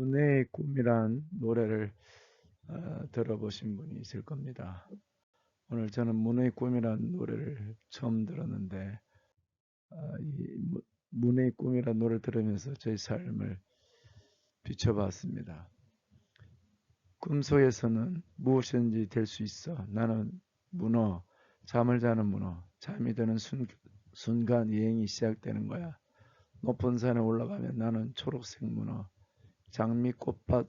문의 꿈이란 노래를 어, 들어보신 분이 있을 겁니다. 오늘 저는 문의 꿈이란 노래를 처음 들었는데 어, 이 무- 문의 꿈이란 노래를 들으면서 제 삶을 비춰봤습니다. 꿈 속에서는 무엇이든지 될 수 있어. 나는 문어, 잠을 자는 문어, 잠이 드는 순, 순간 여행이 시작되는 거야. 높은 산에 올라가면 나는 초록색 문어, 장미 꽃밭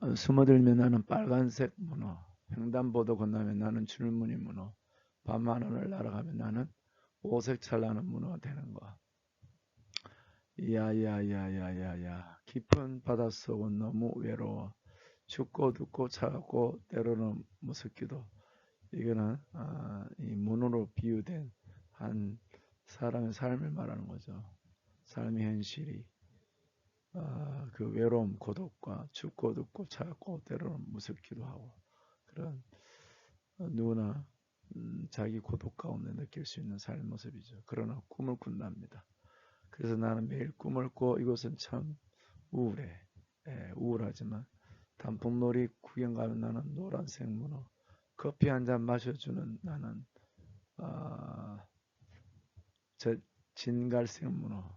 어, 숨어들면 나는 빨간색 문어, 횡단보도 건너면 나는 줄무늬 문어, 밤하늘을 날아가면 나는 오색 찬란한 문어가 되는 거야. 야야야야야야. 깊은 바닷속은 너무 외로워. 춥고 덥고 차갑고 때로는 무섭기도. 이거는 아, 이 문으로 비유된 한 사람의 삶을 말하는 거죠 삶의 현실이 아, 그 외로움 고독과 춥고 덥고 차갑고 때로는 무섭기도 하고 그런 어, 누구나 음, 자기 고독 가운데 느낄 수 있는 삶 모습이죠 그러나 꿈을 꾼답니다 그래서 나는 매일 꿈을 꿔 이곳은 참 우울해. 예, 우울하지만 단풍놀이 구경 가면 나는 노란색 문어. 커피 한 잔 마셔주는 나는 아, 저 진갈색 문어.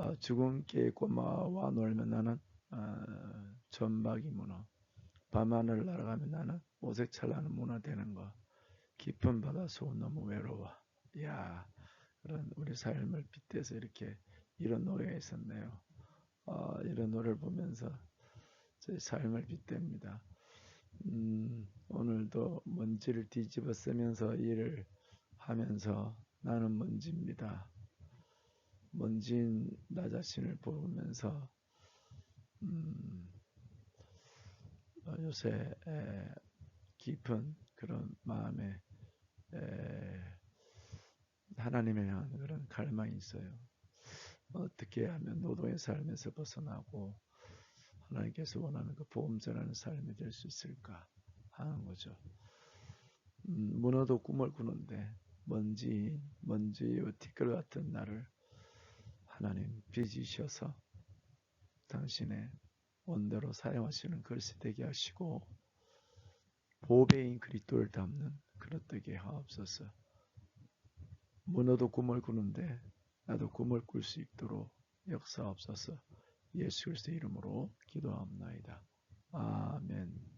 아, 죽음깨 꼬마와 놀면 나는 아, 전박이 문어. 밤하늘 날아가면 나는 오색 찬란한 문어 되는 거. 깊은 바다 속은 너무 외로워. 야 그런 우리 삶을 빗대서 이렇게 이런 노래가 있었네요. 어, 이런 노래를 보면서 제 삶을 빗댑니다. 음, 오늘도 먼지를 뒤집어 쓰면서 일을 하면서 나는 먼지입니다. 먼지인 나 자신을 보면서 음, 어, 요새 에, 깊은 그런 마음에 에, 하나님에 향한 그런 갈망이 있어요. 어떻게 하면 노동의 삶에서 벗어나고 하나님께서 원하는 그 보험 전하는 삶이 될 수 있을까 하는 거죠. 음, 문어도 꿈을 꾸는데 먼지 먼지와 티끌 같은 나를 하나님 빚으셔서 당신의 원대로 사용하시는 글씨 되게 하시고 보배인 그리스도를 담는 그릇 되게 하옵소서. 문어도 꿈을 꾸는데 나도 꿈을 꿀 수 있도록 역사옵소서. 예수 그리스도 이름으로 기도합나이다. 아멘.